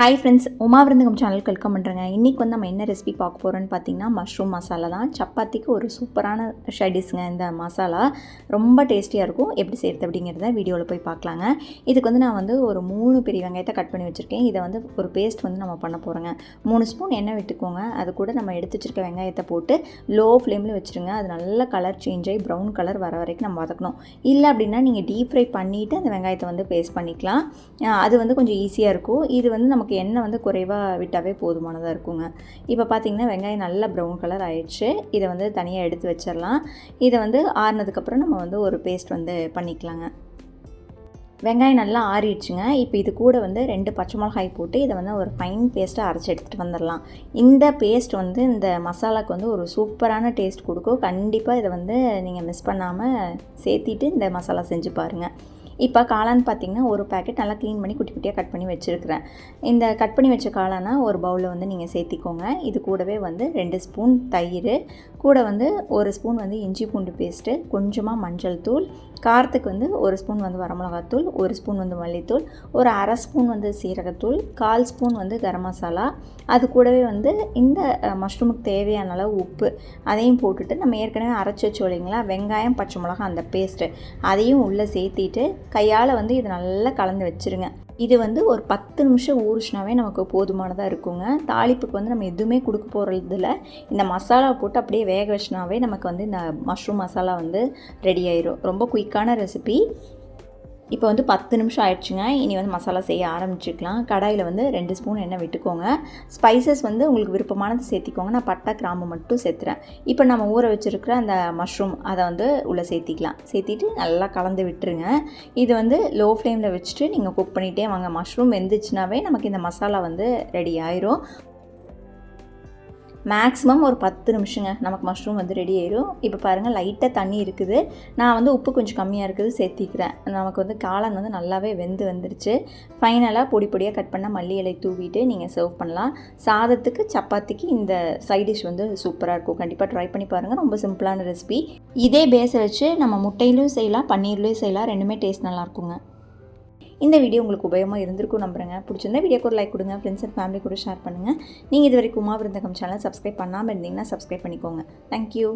Hi friends Uma விருந்தகம் சேனலுக்கு welcome பண்ணுறேங்க இன்றைக்கி வந்து நம்ம என்ன ரெசிபி பார்க்க போகிறோன்னு பார்த்தீங்கன்னா மஷ்ரூம் மசாலா தான். சப்பாத்திக்கு ஒரு சூப்பரான ஷடிஸ்ங்க இந்த மசாலா ரொம்ப டேஸ்டியாக இருக்கும். எப்படி செய்கிறது அப்படிங்கிறத வீடியோவில் போய் பார்க்கலாங்க. இதுக்கு வந்து நான் வந்து ஒரு மூணு பெரிய வெங்காயத்தை கட் பண்ணி வச்சுருக்கேன். இதை வந்து ஒரு பேஸ்ட் வந்து நம்ம பண்ண போகிறோங்க மூணு ஸ்பூன் எண்ணெய் விட்டுக்கோங்க. அது கூட நம்ம எடுத்து வச்சுருக்க வெங்காயத்தை போட்டு லோ ஃப்ளேமில் வச்சுருங்க. அது நல்ல கலர் சேஞ்ச் ஆகி ப்ரௌன் கலர் வர வரைக்கும் நம்ம வதக்கணும். இல்லை அப்படின்னா நீங்கள் டீப் ஃப்ரை பண்ணிவிட்டு அந்த வெங்காயத்தை வந்து பேஸ்ட் பண்ணிக்கலாம். அது வந்து கொஞ்சம் ஈஸியாக இருக்கும். இது வந்து நமக்கு எண்ணெய் வந்து குறைவாக விட்டாவே போதுமானதாக இருக்குங்க. இப்போ பார்த்தீங்கன்னா வெங்காயம் நல்லா ப்ரௌன் கலர் ஆயிடுச்சு. இதை வந்து தனியாக எடுத்து வச்சிடலாம். இதை வந்து ஆறுனதுக்கப்புறம் நம்ம வந்து ஒரு பேஸ்ட் வந்து பண்ணிக்கலாங்க. வெங்காயம் நல்லா ஆறிடுச்சுங்க. இப்போ இது கூட வந்து ரெண்டு பச்சை மிளகாய் போட்டு இதை வந்து ஒரு ஃபைன் பேஸ்ட்டாக அரைச்சி எடுத்துகிட்டு வந்துடலாம். இந்த பேஸ்ட் வந்து இந்த மசாலாக்கு வந்து ஒரு சூப்பரான டேஸ்ட் கொடுக்கும். கண்டிப்பாக இதை வந்து நீங்கள் மிஸ் பண்ணாமல் சேர்த்திட்டு இந்த மசாலா செஞ்சு பாருங்கள் இப்போ காளான் பார்த்தீங்கன்னா ஒரு பேக்கெட் நல்லா க்ளீன் பண்ணி குட்டி குட்டியாக கட் பண்ணி வச்சுருக்கிறேன். இந்த கட் பண்ணி வச்ச காளானா ஒரு பவுலில் வந்து நீங்கள் சேர்த்திக்கோங்க. இது கூடவே வந்து ரெண்டு ஸ்பூன் தயிர் கூட வந்து ஒரு ஸ்பூன் வந்து இஞ்சி பூண்டு பேஸ்ட்டு கொஞ்சமாக மஞ்சள் தூள் காரத்துக்கு வந்து ஒரு ஸ்பூன் வந்து வரமிளகாத்தூள் ஒரு ஸ்பூன் வந்து மல்லித்தூள் ஒரு அரை ஸ்பூன் வந்து சீரகத்தூள் கால் ஸ்பூன் வந்து கரம் மசாலா அது கூடவே வந்து இந்த மஷ்ரூமுக்கு தேவையான அளவு உப்பு அதையும் போட்டுட்டு நம்ம ஏற்கனவே அரைச்சி வச்சோம் இல்லைங்களா? வெங்காயம் பச்சை மிளகா அந்த பேஸ்ட்டு அதையும் உள்ளே சேர்த்திட்டு கையால் வந்து இது நல்லா கலந்து வச்சுருங்க. இது வந்து ஒரு பத்து நிமிஷம் ஊறுச்சுனாவே நமக்கு போதுமானதாக இருக்குங்க. தாளிப்புக்கு வந்து நம்ம எதுவுமே கொடுக்க போகிறதில்ல இந்த மசாலா போட்டு அப்படியே வேக வச்சுனாவே நமக்கு வந்து இந்த மஷ்ரூம் மசாலா வந்து ரெடி ஆயிரும். ரொம்ப குயிக்கான ரெசிபி இப்போ வந்து பத்து நிமிஷம் ஆயிடுச்சுங்க. இனி வந்து மசாலா செய்ய ஆரம்பிச்சுக்கலாம். கடாயில் வந்து ரெண்டு ஸ்பூன் எண்ணெய் விட்டுக்கோங்க. ஸ்பைசஸ் வந்து உங்களுக்கு விருப்பமானது சேர்த்திக்கோங்க. நான் பட்டை கிராம்பு மட்டும் சேர்த்துறேன். இப்போ நம்ம ஊற வச்சுருக்கிற அந்த மஷ்ரூம் அதை வந்து உள்ளே சேர்த்திக்கலாம். சேர்த்திட்டு நல்லா கலந்து விட்டுருங்க. இது வந்து லோ ஃப்ளேமில் வச்சுட்டு நீங்கள் குக் பண்ணிகிட்டே வாங்க. மஷ்ரூம் வெந்துச்சுனாவே நமக்கு இந்த மசாலா வந்து ரெடி ஆயிரும். மேக்ஸிமம் ஒரு பத்து நிமிஷங்க. நமக்கு மஷ்ரூம் வந்து ரெடி ஆயிரும். இப்போ பாருங்கள் லைட்டாக தண்ணி இருக்குது. நான் வந்து உப்பு கொஞ்சம் கம்மியாக இருக்குது சேர்த்திக்கிறேன். நமக்கு வந்து காளான் வந்து நல்லாவே வெந்து வந்துருச்சு. ஃபைனலாக பொடி பொடியாக கட் பண்ண மல்லி இலை தூவிட்டு நீங்கள் சர்வ் பண்ணலாம். சாதத்துக்கு சப்பாத்திக்கு இந்த சைட் டிஷ் வந்து சூப்பராக இருக்கும். கண்டிப்பாக ட்ரை பண்ணி பாருங்கள் ரொம்ப சிம்பிளான ரெசிபி இதே பேஸை வச்சு நம்ம முட்டையிலையும் செய்யலாம் பன்னீர்லேயும் செய்யலாம். ரெண்டுமே டேஸ்ட் நல்லாயிருக்குங்க இந்த வீடியோ உங்களுக்கு உபயோகமாக இருந்திருக்கும் நம்புறேங்க. பிடிச்சிருந்தா வீடியோக்கு ஒரு லைக் கொடுங்க ஃப்ரெண்ட்ஸ் அண்ட் ஃபேமிலி கூட ஷேர் பண்ணுங்கள் நீங்கள் இது வரைக்கும் உமா விருந்தகம் சேனல் சப்ஸ்கிரைப் பண்ணாமல் இருந்தீங்கன்னா சப்ஸ்கிரைப் பண்ணிக்கோங்க. தேங்க்யூ